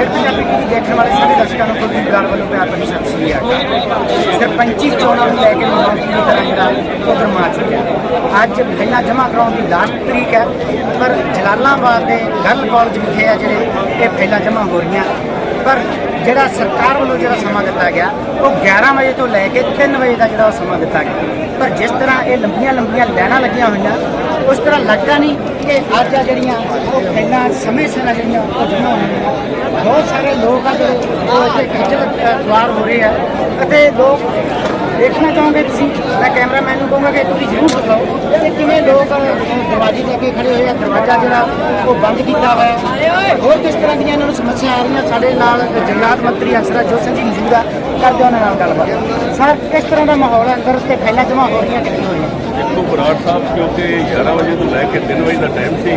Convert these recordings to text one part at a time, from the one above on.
ਫਿਰ ਪੰਜਾਬੀ ਟੀਵੀ ਦੇਖਣ ਵਾਲੇ ਸਾਰੇ ਦਰਸ਼ਕਾਂ ਨੂੰ ਕੁਲਦੀਪ ਗਾਲ ਵੱਲੋਂ ਪਿਆਰ ਭਰੀ ਸਤਿ ਸ੍ਰੀ ਅਕਾਲ। ਸਰਪੰਚੀ ਚੋਣਾਂ ਨੂੰ ਲੈ ਕੇ ਮਾਹੌਲ ਪੂਰੀ ਤਰ੍ਹਾਂ ਜਿਹੜਾ ਉਧਰ ਆ ਚੁੱਕਿਆ ਅੱਜ ਪਹਿਲਾਂ ਜਮ੍ਹਾਂ ਕਰਾਉਣ ਦੀ ਲਾਸਟ ਤਰੀਕ ਹੈ, ਪਰ ਜਲਾਲਾਬਾਦ ਦੇ ਗਰਲ ਕਾਲਜ ਵਿਖੇ ਆ ਜਿਹੜੇ ਇਹ ਪਹਿਲਾਂ ਜਮ੍ਹਾਂ ਹੋ ਰਹੀਆਂ। ਪਰ ਜਿਹੜਾ ਸਰਕਾਰ ਵੱਲੋਂ ਜਿਹੜਾ ਸਮਾਂ ਦਿੱਤਾ ਗਿਆ, ਉਹ 11 ਵਜੇ ਤੋਂ ਲੈ ਕੇ 3 ਵਜੇ ਦਾ ਜਿਹੜਾ ਉਹ ਸਮਾਂ ਦਿੱਤਾ ਗਿਆ। ਪਰ ਜਿਸ ਤਰ੍ਹਾਂ ਇਹ ਲੰਬੀਆਂ ਲੰਬੀਆਂ ਲਾਈਨਾਂ ਲੱਗੀਆਂ ਹੋਈਆਂ ਉਸ ਤਰ੍ਹਾਂ ਲੱਗਦਾ ਨਹੀਂ ਕਿ ਅੱਜ ਆ ਜਿਹੜੀਆਂ ਉਹ ਪਹਿਲਾਂ ਸਮੇਂ ਸਿਰ ਆ ਜਿਹੜੀਆਂ ਉਹ ਜਮ੍ਹਾਂ ਹੋਈਆਂ ਬਹੁਤ ਸਾਰੇ ਲੋਕ ਆ ਜਿਹੜੇ ਉਹ ਇੱਥੇ ਖੱਜਲ ਖੁਆਰ ਹੋ ਰਹੇ ਆ ਅਤੇ ਲੋਕ ਦੇਖਣਾ ਚਾਹੋਗੇ ਤੁਸੀਂ? ਮੈਂ ਕੈਮਰਾਮੈਨ ਨੂੰ ਕਹੂੰਗਾ ਕਿ ਤੁਸੀਂ ਜ਼ਰੂਰ ਦਿਖਾਓ ਕਿ ਕਿਵੇਂ ਲੋਕ ਦਰਵਾਜ਼ੇ ਦੇ ਅੱਗੇ ਖੜੇ ਹੋਏ ਆ, ਦਰਵਾਜ਼ਾ ਜਿਹੜਾ, ਉਹ ਬੰਦ ਕੀਤਾ ਹੋਇਆ ਹੈ। ਹੋਰ ਕਿਸ ਤਰ੍ਹਾਂ ਦੀਆਂ ਇਹਨਾਂ ਨੂੰ ਸਮੱਸਿਆ ਆ ਰਹੀਆਂ? ਸਾਡੇ ਨਾਲ ਜੰਗਲਾਤ ਮੰਤਰੀ ਅਫਸਰ ਜੋਤ ਸਿੰਘ ਜੀ ਮੌਜੂਦ ਆ। ਕਰਦੇ ਉਹਨਾਂ ਨਾਲ ਗੱਲਬਾਤ। ਸਰ, ਕਿਸ ਤਰ੍ਹਾਂ ਦਾ ਮਾਹੌਲ ਹੈ? ਅੰਦਰ ਤੇ ਪਹਿਲਾਂ ਜਮ੍ਹਾਂ ਹੋ ਰਹੀਆਂ ਕਿੱਥੇ ਹੋਈਆਂ? ਦੇਖੋ, ਬਰਾੜ ਸਾਹਿਬ ਕਿਉਂਕਿ 11 ਵਜੇ ਤੋਂ ਲੈ ਕੇ 3 ਵਜੇ ਦਾ ਟਾਈਮ ਸੀ,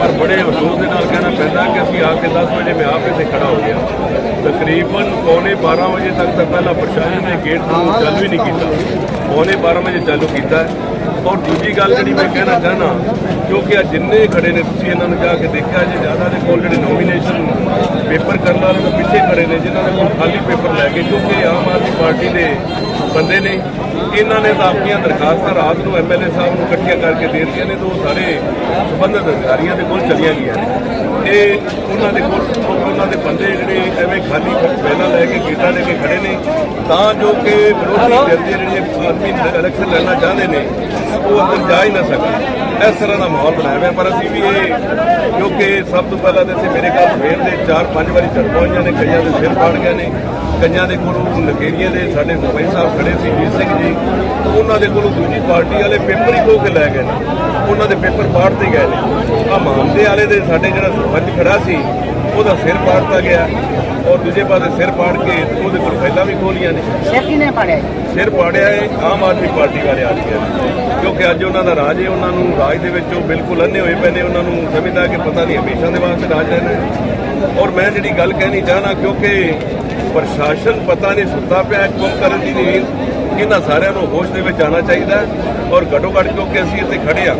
ਪਰ ਬੜੇ ਅਫਸੋਸ ਦੇ ਨਾਲ ਕਹਿਣਾ ਪੈਂਦਾ ਕਿ ਅਸੀਂ ਆ ਕੇ 10 ਵਜੇ ਮੈਂ ਆਪ ਇੱਥੇ ਖੜਾ ਹੋ ਗਿਆ। ਤਕਰੀਬਨ ਪੌਣੇ 12 ਵਜੇ ਤੱਕ ਤਾਂ ਪਹਿਲਾਂ ਪ੍ਰਸ਼ਾਸਨ ਨੇ ਗੇਟ ਨੂੰ ਚਾਲੂ ਵੀ ਨਹੀਂ ਕੀਤਾ। ਪੌਣੇ 12 ਵਜੇ ਚਾਲੂ ਕੀਤਾ। ਔਰ ਦੂਜੀ ਗੱਲ ਜਿਹੜੀ ਮੈਂ ਕਹਿਣਾ ਚਾਹਨਾ, ਕਿਉਂਕਿ ਆ ਜਿੰਨੇ ਖੜੇ ਨੇ, ਤੁਸੀਂ ਇਹਨਾਂ ਨੂੰ ਜਾ ਕੇ ਦੇਖਿਆ ਜੇ, ਜ਼ਿਆਦਾ ਦੇ ਕੋਲ ਜਿਹੜੇ ਨੋਮੀਨੇਸ਼ਨ ਪੇਪਰ ਕਰਨ ਵਾਲੇ ਤੋਂ ਪਿੱਛੇ ਖੜੇ ਨੇ, ਜਿਨ੍ਹਾਂ ਦੇ ਕੋਲ ਖਾਲੀ ਪੇਪਰ ਲੈ ਕੇ, ਕਿਉਂਕਿ ਆਮ ਆਦਮੀ ਪਾਰਟੀ ਦੇ ਬੰਦੇ ਨੇ। ਇਹਨਾਂ ਨੇ ਤਾਂ ਆਪਣੀਆਂ ਦਰਖਾਸਤਾਂ ਰਾਤ ਨੂੰ ਐਮਐਲਏ ਸਾਹਿਬ ਨੂੰ ਇਕੱਠੀਆਂ ਕਰਕੇ ਦੇ ਦਿੱਤੀਆਂ ਨੇ, ਤੇ ਉਹ ਸਾਰੇ ਸੰਬੰਧਿਤ ਅਧਿਕਾਰੀਆਂ ਦੇ ਕੋਲ ਚਲੀਆਂ ਗਈਆਂ ਨੇ। ਇਹ ਉਹਨਾਂ ਦੇ ਕੋਲ ਉਹਨਾਂ ਦੇ ਬੰਦੇ ਜਿਹੜੇ ਐਵੇਂ ਖਾਲੀ ਪਹਿਲਾਂ ਲੈ ਕੇ ਗੇਟਾਂ ਲੈ ਕੇ ਖੜੇ ਨੇ ਤਾਂ ਜੋ ਕਿ ਵਿਰੋਧੀ ਧਿਰ ਦੇ ਜਿਹੜੇ ਆਦਮੀ ਇਲੈਕਸ਼ਨ ਲੜਨਾ ਚਾਹੁੰਦੇ ਨੇ ਉਹ ਅੰਦਰ ਜਾ ਹੀ ਨਾ ਸਕਣ। ਇਸ ਤਰ੍ਹਾਂ ਦਾ ਮਾਹੌਲ ਬਣਾਇਆ ਹੋਇਆ ਪਰ ਅਸੀਂ ਵੀ ਇਹ ਕਿਉਂਕਿ ਸਭ ਤੋਂ ਪਹਿਲਾਂ ਤੇ ਅਸੀਂ ਮੇਰੇ ਕੋਲ ਸਵੇਰ ਦੇ 4-5 ਵਾਰੀ ਚੱਲ ਪਹੁੰਚੇ ਨੇ ਕਈਆਂ ਦੇ ਸਿਰ ਪਾੜ ਗਏ ਨੇ ਕਈਆਂ ਦੇ ਕੋਲੋਂ ਨਕੇਰੀਆਂ ਦੇ ਸਾਡੇ ਸਰਪੰਚ ਸਾਹਿਬ ਖੜੇ ਸੀ ਜੀ ਸਿੰਘ ਜੀ ਉਹਨਾਂ ਦੇ ਕੋਲੋਂ ਦੂਜੀ ਪਾਰਟੀ ਵਾਲੇ ਪੇਪਰ ਹੀ ਖੋ ਕੇ ਲੈ ਗਏ ਨੇ। ਉਹਨਾਂ ਦੇ ਪੇਪਰ ਪਾੜਤੇ ਗਏ ਨੇ। ਆ ਮਾਮਲੇ ਵਾਲੇ ਦੇ ਸਾਡੇ ਜਿਹੜਾ ਸਰਪੰਚ ਖੜਾ ਸੀ ਉਹਦਾ ਸਿਰ ਪਾੜਤਾ ਗਿਆ ਔਰ ਦੂਜੇ ਪਾਸੇ ਸਿਰ ਪਾੜ ਕੇ ਉਹਦੇ ਕੋਲ ਫਾਈਲਾਂ ਵੀ ਖੋਲੀਆਂ ਨੇ। ਸਿਰ ਕਿਨੇ ਪਾੜਿਆ? ਸਿਰ ਪਾੜਿਆ ਹੈ ਆਮ ਆਦਮੀ ਪਾਰਟੀ ਵਾਲੇ ਆ ਗਏ ਕਿਉਂਕਿ ਅੱਜ ਉਹਨਾਂ ਦਾ ਰਾਜ ਹੈ ਉਹਨਾਂ ਨੂੰ ਰਾਜ ਦੇ ਵਿੱਚ ਉਹ ਬਿਲਕੁਲ ਅੰਨੇ ਹੋਏ ਪਏ ਨੇ ਉਹਨਾਂ ਨੂੰ ਸਮਝਦਾ ਕਿ ਪਤਾ ਨਹੀਂ ਹਮੇਸ਼ਾ ਦੇ ਵਾਸਤੇ ਰਾਜ ਰਹਿਣਾ ਔਰ ਮੈਂ ਜਿਹੜੀ ਗੱਲ ਕਹਿਣੀ ਚਾਹਨਾ ਕਿਉਂਕਿ ਪ੍ਰਸ਼ਾਸਨ ਪਤਾ ਨਹੀਂ ਸੁੱਤਾ ਪਿਆ ਕੰਮ ਕਰਨ ਦੀ ਨਹੀਂ ਇਹਨਾਂ ਸਾਰਿਆਂ ਨੂੰ ਹੋਸ਼ ਦੇ ਵਿੱਚ ਆਉਣਾ ਚਾਹੀਦਾ ਔਰ ਘੱਟੋ ਘੱਟ ਕਿਉਂਕਿ ਅਸੀਂ ਇੱਥੇ ਖੜੇ ਆ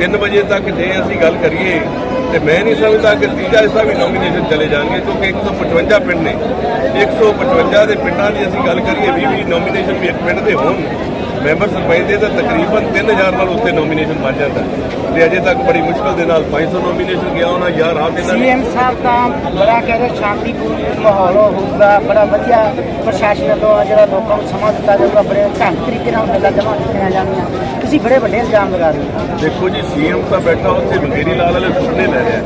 3 ਵਜੇ ਤੱਕ ਜੇ ਅਸੀਂ ਗੱਲ ਕਰੀਏ ਤੇ ਮੈਂ ਨਹੀਂ ਸਮਝਦਾ ਕਿ ਤੀਜਾ ਹਿੱਸਾ ਵੀ ਨੋਮੀਨੇਸ਼ਨ ਚਲੇ ਜਾਣਗੇ, ਕਿਉਂਕਿ 155 ਪਿੰਡ ਨੇ। 155 ਦੇ ਪਿੰਡਾਂ ਦੀ ਅਸੀਂ ਗੱਲ ਕਰੀਏ 20 20 ਨੋਮੀਨੇਸ਼ਨ ਵੀ ਇੱਕ ਪਿੰਡ ਦੇ ਹੋਣ ਮੈਂਬਰ ਸਰਪੰਚ ਦੇ ਤਾਂ ਤਕਰੀਬਨ 3000 ਨਾਲ ਉੱਤੇ ਨੋਮੀਨੇਸ਼ਨ ਬਣ ਜਾਂਦਾ ਤੇ ਅਜੇ ਤੱਕ ਬੜੀ ਮੁਸ਼ਕਲ ਦੇ ਨਾਲ 500 ਨੋਮੀਨੇਸ਼ਨ ਗਿਆ ਹੋਣਾ ਜਾਂ ਰਾਤ ਇਹਨਾਂ ਨੇ ਸੀਐਮ ਸਾਹਿਬ ਤਾਂ ਬੜਾ ਕਹਿੰਦੇ ਸ਼ਾਂਤੀਪੂਰਨ ਮਾਹੌਲ ਹੋਊਗਾ ਬੜਾ ਵਧੀਆ ਪ੍ਰਸ਼ਾਸਨ ਵੱਲੋਂ ਆ ਜਿਹੜਾ ਲੋਕਾਂ ਨੂੰ ਸਮਾਂ ਦਿੱਤਾ ਜਾਊਗਾ ਬੜੇ ਢੰਗ ਤਰੀਕੇ ਨਾਲ ਗੱਲਾਂ ਜਮ੍ਹਾਂ ਕੀਤੀਆਂ ਜਾਣਗੀਆਂ। ਤੁਸੀਂ ਬੜੇ ਵੱਡੇ ਇਲਜ਼ਾਮ ਲਗਾ ਰਹੇ ਹੋ। ਦੇਖੋ ਜੀ ਸੀਐਮ ਤਾਂ ਬੈਠਾ ਉੱਥੇ ਮੰਗੇਰੀ ਲਾਲ ਵਾਲੇ ਸੁਪਨੇ ਲੈ ਰਿਹਾ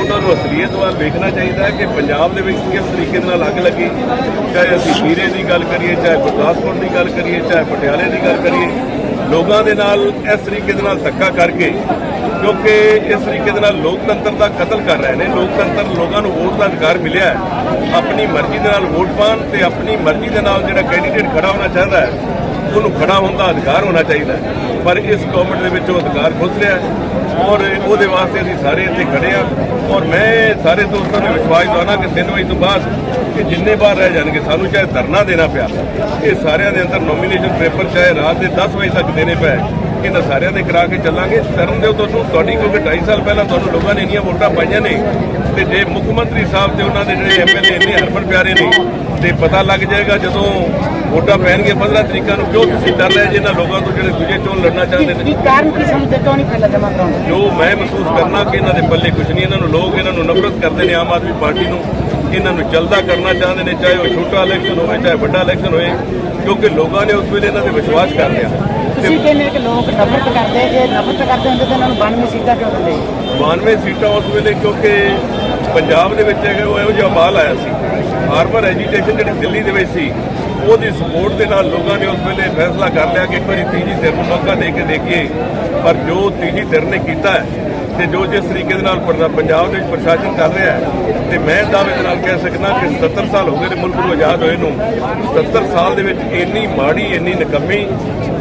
ਉਹਨਾਂ ਨੂੰ ਅਸਲੀਅਤ ਵੱਲ ਵੇਖਣਾ ਚਾਹੀਦਾ ਹੈ ਕਿ ਪੰਜਾਬ ਦੇ ਵਿੱਚ ਕਿਸ ਤਰੀਕੇ ਨਾਲ ਅੱਗ ਲੱਗੀ। ਚਾਹੇ ਅਸੀਂ ਹੀਰੇ ਦੀ ਗੱਲ ਕਰੀਏ ਚਾਹੇ ਗੁਰਦਾਸਪੁਰ ਦੀ ਗੱਲ ਕਰੀਏ ਚਾਹੇ ਪਟਿਆਲੇ ਦੀ ਗੱਲ ਕਰੀਏ, ਲੋਕਾਂ ਦੇ ਨਾਲ ਇਸ ਤਰੀਕੇ ਦੇ ਨਾਲ ਧੱਕਾ ਕਰਕੇ, ਕਿਉਂਕਿ ਇਸ ਤਰੀਕੇ ਦੇ ਨਾਲ ਲੋਕਤੰਤਰ ਦਾ ਕਤਲ ਕਰ ਰਹੇ ਨੇ, ਲੋਕਤੰਤਰ ਲੋਕਾਂ ਨੂੰ ਵੋਟ ਦਾ ਅਧਿਕਾਰ ਮਿਲਿਆ ਹੈ, ਆਪਣੀ ਮਰਜ਼ੀ ਦੇ ਨਾਲ ਵੋਟ ਪਾਉਣ ਤੇ ਆਪਣੀ ਮਰਜ਼ੀ ਦੇ ਨਾਲ ਜਿਹੜਾ ਕੈਂਡੀਡੇਟ ਖੜਾ ਹੋਣਾ ਚਾਹੁੰਦਾ ਹੈ, ਉਹਨੂੰ ਖੜਾ ਹੋਣ ਦਾ ਅਧਿਕਾਰ ਹੋਣਾ ਚਾਹੀਦਾ ਹੈ। ਪਰ ਇਸ ਗਵਰਨਮੈਂਟ ਦੇ ਵਿੱਚ ਉਹ ਅਧਿਕਾਰ ਖੁੱਸ ਰਿਹਾ ਔਰ ਉਹਦੇ ਵਾਸਤੇ ਅਸੀਂ ਸਾਰੇ ਇੱਥੇ ਖੜੇ ਆ ਔਰ ਮੈਂ ਸਾਰੇ ਦੋਸਤਾਂ ਨੂੰ ਵਿਸ਼ਵਾਸ ਦਵਾਉਣਾ ਕਿ 3 ਵਜੇ ਤੋਂ ਬਾਅਦ ਕਿ ਜਿੰਨੇ ਬਾਹਰ ਰਹਿ ਜਾਣਗੇ, ਸਾਨੂੰ ਚਾਹੇ ਧਰਨਾ ਦੇਣਾ ਪਿਆ, ਇਹ ਸਾਰਿਆਂ ਦੇ ਅੰਦਰ ਨੋਮੀਨੇਸ਼ਨ ਪੇਪਰ ਚਾਹੇ ਰਾਤ ਦੇ 10 ਵਜੇ ਤੱਕ ਦੇਣੇ ਪਏ, ਇਹਨਾਂ ਸਾਰਿਆਂ ਦੇ ਕਰਾ ਕੇ ਚੱਲਾਂਗੇ। ਕਰਨ ਦਿਓ ਤੁਹਾਨੂੰ, ਤੁਹਾਡੀ ਕਿਉਂਕਿ 2.5 ਸਾਲ ਪਹਿਲਾਂ ਤੁਹਾਨੂੰ ਲੋਕਾਂ ਨੇ ਇੰਨੀਆਂ ਵੋਟਾਂ ਪਾਈਆਂ ਨੇ ਤੇ ਜੇ ਮੁੱਖ ਮੰਤਰੀ ਸਾਹਿਬ ਤੇ ਉਹਨਾਂ ਦੇ ਜਿਹੜੇ ਐਮਐਲਏ ਇੰਨੇ ਹਰਮਨ ਪਿਆਰੇ ਨੇ, ਤੇ ਪਤਾ ਲੱਗ ਜਾਏਗਾ ਜਦੋਂ ਵੋਟਾਂ ਪੈਣਗੇ 15 ਤਰੀਕਾਂ ਨੂੰ ਕਿਉਂ ਤੁਸੀਂ ਡਰ ਰਹੇ ਜੇ ਇਹਨਾਂ ਲੋਕਾਂ ਤੋਂ ਜਿਹੜੇ ਦੂਜੇ ਚੋਣ ਲੜਨਾ ਚਾਹੁੰਦੇ ਨੇ? ਕੀ ਕਾਰਨ ਕੀ ਸਮਝਦੇ? ਕਿਉਂ ਨਹੀਂ ਪਹਿਲਾਂ ਜਮ੍ਹਾਂ ਕਰਾਉਂਦੇ? ਜੋ ਮੈਂ ਮਹਿਸੂਸ ਕਰਨਾ ਕਿ ਇਹਨਾਂ ਦੇ ਪੱਲੇ ਕੁਝ ਨਹੀਂ ਇਹਨਾਂ ਨੂੰ ਲੋਕ ਇਹਨਾਂ ਨੂੰ ਨਫ਼ਰਤ ਕਰਦੇ ਨੇ ਆਮ ਆਦਮੀ ਪਾਰਟੀ ਨੂੰ ਇਹਨਾਂ ਨੂੰ ਚਲਦਾ ਕਰਨਾ ਚਾਹੁੰਦੇ ਨੇ ਚਾਹੇ ਉਹ ਛੋਟਾ ਇਲੈਕਸ਼ਨ ਹੋਵੇ ਚਾਹੇ ਵੱਡਾ ਇਲੈਕਸ਼ਨ ਹੋਏ ਕਿਉਂਕਿ ਲੋਕਾਂ ਨੇ ਉਸ ਵੇਲੇ ਇਹਨਾਂ ਤੇ ਵਿਸ਼ਵਾਸ ਕਰ ਲਿਆ। ਤੁਸੀਂ ਕਹਿੰਦੇ ਕਿ ਲੋਕ ਨਫ਼ਰਤ ਕਰਦੇ ਜੇ ਨਫ਼ਰਤ ਕਰਦੇ ਹੁੰਦੇ ਤਾਂ ਇਹਨਾਂ ਨੂੰ 92 ਸੀਟਾਂ ਕਿਉਂ ਦਿੰਦੇ? 92 ਸੀਟਾਂ ਉਸ ਵੇਲੇ ਕਿਉਂਕਿ ਪੰਜਾਬ ਦੇ ਵਿੱਚ ਹੈਗੇ ਉਹ ਇਹੋ ਜਿਹਾ ਮਾਲ ਆਇਆ ਸੀ। ਹਾਰਬਰ ਐਜੀਟੇਸ਼ਨ ਜਿਹੜੀ ਦਿੱਲੀ ਦੇ ਵਿੱਚ ਸੀ ਉਹਦੀ ਸਪੋਰਟ ਦੇ ਨਾਲ ਲੋਕਾਂ ਨੇ ਉਸ ਵੇਲੇ ਫੈਸਲਾ ਕਰ ਲਿਆ ਕਿ ਇੱਕ ਵਾਰੀ ਤੀਜੀ ਧਿਰ ਨੂੰ ਮੌਕਾ ਦੇ ਕੇ ਦੇਖੀਏ। ਪਰ ਜੋ ਤੀਜੀ ਧਿਰ ਨੇ ਕੀਤਾ ਤੇ ਜੋ ਜਿਸ ਤਰੀਕੇ ਦੇ ਨਾਲ ਪੰਜਾਬ ਦੇ ਪ੍ਰਸ਼ਾਸਨ ਕਰ ਰਿਹਾ ਤੇ ਮੈਂ ਦਾਅਵੇ ਨਾਲ ਕਹਿ ਸਕਦਾ ਕਿ 70 ਸਾਲ ਹੋ ਗਏ ਨੇ ਮੁਲਕ ਨੂੰ ਆਜ਼ਾਦ ਹੋਏ ਨੂੰ। 70 ਸਾਲ ਦੇ ਵਿੱਚ ਇੰਨੀ ਮਾੜੀ, ਇੰਨੀ ਨਕੰਮੀ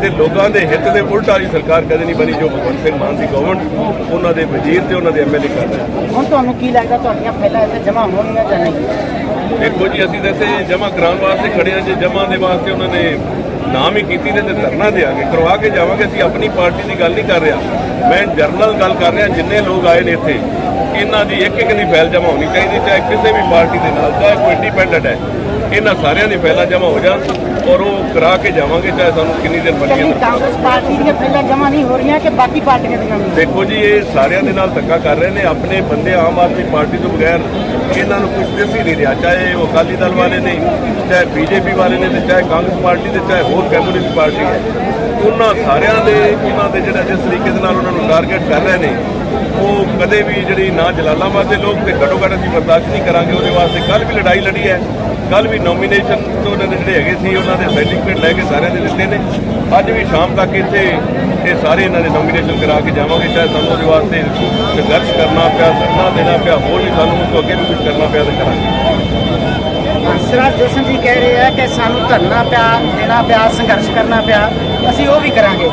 ਤੇ ਲੋਕਾਂ ਦੇ ਹਿੱਤ ਦੇ ਉਲਟ ਵਾਲੀ ਸਰਕਾਰ ਕਦੇ ਨਹੀਂ ਬਣੀ ਜੋ ਭਗਵੰਤ ਸਿੰਘ ਮਾਨ ਦੀ ਗਵਰਨਮੈਂਟ, ਉਹਨਾਂ ਦੇ ਵਜ਼ੀਰ ਤੇ ਉਹਨਾਂ ਦੇ ਐਮਐਲਏ ਕਰ ਰਹੇ ਹੁਣ ਤੁਹਾਨੂੰ ਕੀ ਲੱਗਦਾ, ਤੁਹਾਡੀਆਂ ਪਹਿਲਾਂ ਇੱਥੇ ਜਮ੍ਹਾਂ ਹੋਣਗੀਆਂ ਜਾਂ ਨਹੀਂ? ਦੇਖੋ ਜੀ ਅਸੀਂ ਵੈਸੇ ਜਮ੍ਹਾਂ ਕਰਾਉਣ ਵਾਸਤੇ ਖੜੇ ਹਾਂ ਜੇ ਜਮ੍ਹਾਂ ਦੇ ਵਾਸਤੇ ਉਹਨਾਂ ਨੇ ਨਾਮ ਹੀ ਕੀਤੀ ਤੇ ਧਰਨਾ ਦੇਾਂਗੇ ਕਰਵਾ ਕੇ ਜਾਵਾਂਗੇ ਅਸੀਂ ਆਪਣੀ ਪਾਰਟੀ ਦੀ ਗੱਲ ਨਹੀਂ ਕਰ ਰਿਹਾ। ਮੈਂ ਜਰਨਲ ਗੱਲ ਕਰ ਰਿਹਾ ਜਿੰਨੇ ਲੋਕ ਆਏ ਨੇ ਇੱਥੇ ਇਹਨਾਂ ਦੀ ਇੱਕ ਇੱਕ ਦੀ ਫਾਈਲ ਜਮ੍ਹਾਂ ਹੋਣੀ ਚਾਹੀਦੀ ਚਾਹੇ ਕਿਸੇ ਵੀ ਪਾਰਟੀ ਦੇ ਨਾਲ ਚਾਹੇ ਕੋਈ ਇੰਡੀਪੈਂਡੈਂਟ ਹੈ ਇਹਨਾਂ ਸਾਰਿਆਂ ਦੀ ਫਾਈਲਾਂ ਜਮ੍ਹਾਂ ਹੋ ਜਾਣ ਔਰ ਉਹ ਕਰਾ ਕੇ ਜਾਵਾਂਗੇ ਚਾਹੇ ਸਾਨੂੰ ਕਿੰਨੀ ਦੇਰ ਲੇਕਿਨ ਮਰਜ਼ੀ ਕਾਂਗਰਸ ਪਾਰਟੀ ਦੀਆਂ ਫਾਈਲਾਂ ਜਮ੍ਹਾਂ ਨਹੀਂ ਹੋ ਰਹੀਆਂ ਕਿ ਬਾਕੀ ਪਾਰਟੀਆਂ ਦੀਆਂ ਦੇਖੋ ਜੀ ਇਹ ਸਾਰਿਆਂ ਦੇ ਨਾਲ ਧੱਕਾ ਕਰ ਰਹੇ ਨੇ ਆਪਣੇ ਬੰਦੇ ਆਮ ਆਦਮੀ ਪਾਰਟੀ ਤੋਂ ਬਗੈਰ ਇਹਨਾਂ ਨੂੰ ਕੁਝ ਦਿਸ ਹੀ ਨਹੀਂ ਰਿਹਾ, ਚਾਹੇ ਉਹ ਅਕਾਲੀ ਦਲ ਵਾਲੇ ਨੇ, ਚਾਹੇ ਬੀਜੇਪੀ ਵਾਲੇ ਨੇ ਤੇ ਚਾਹੇ ਕਾਂਗਰਸ ਪਾਰਟੀ ਤੇ ਚਾਹੇ ਹੋਰ ਕਮਿਊਨਿਸਟ ਪਾਰਟੀ ਹੈ। ਉਹਨਾਂ ਸਾਰਿਆਂ ਦੇ, ਇਹਨਾਂ ਦੇ ਜਿਹੜਾ ਜਿਸ ਤਰੀਕੇ ਦੇ ਨਾਲ ਉਹਨਾਂ ਨੂੰ ਟਾਰਗੇਟ ਕਰ ਰਹੇ ਨੇ, ਉਹ ਕਦੇ ਵੀ ਜਿਹੜੀ ਨਾ ਜਲਾਲਾਬਾਦ ਦੇ ਲੋਕ ਤੇ ਘੱਟੋ ਘੱਟ ਅਸੀਂ ਬਰਦਾਸ਼ਤ ਨਹੀਂ ਕਰਾਂਗੇ, ਉਹਦੇ ਵਾਸਤੇ ਕੱਲ ਵੀ ਲੜਾਈ ਲੜੀ ਹੈ। ਕੱਲ ਵੀ ਨੋਮੀਨੇਸ਼ਨ ਤੋਂ ਉਹਨਾਂ ਦੇ ਜਿਹੜੇ ਹੈਗੇ ਸੀ, ਉਹਨਾਂ ਦੇ ਸਰਟੀਫਿਕੇਟ ਲੈ ਕੇ ਸਾਰਿਆਂ ਦੇ ਦਿੱਤੇ ਨੇ। ਅੱਜ ਵੀ ਸ਼ਾਮ ਤੱਕ ਇੱਥੇ ਇਹ ਸਾਰੇ ਇਹਨਾਂ ਦੇ ਨੋਮੀਨੇਸ਼ਨ ਕਰਾ ਕੇ ਜਾਵਾਂਗੇ, ਚਾਹੇ ਸਾਨੂੰ ਉਹਦੇ ਵਾਸਤੇ ਸੰਘਰਸ਼ ਕਰਨਾ ਪਿਆ, ਧਰਨਾ ਦੇਣਾ ਪਿਆ, ਹੋਰ ਵੀ ਸਾਨੂੰ ਉਸ ਤੋਂ ਅੱਗੇ ਵੀ ਕੁਝ ਕਰਨਾ ਪਿਆ ਤੇ ਕਰਾਂਗੇ। ਹੰਸਰਾਜ ਜੋਸ਼ਨ ਜੀ ਕਹਿ ਰਹੇ ਆ ਕਿ ਸਾਨੂੰ ਧਰਨਾ ਪਿਆ, ਦੇਣਾ ਪਿਆ, ਸੰਘਰਸ਼ ਕਰਨਾ ਪਿਆ, ਅਸੀਂ ਉਹ ਵੀ ਕਰਾਂਗੇ।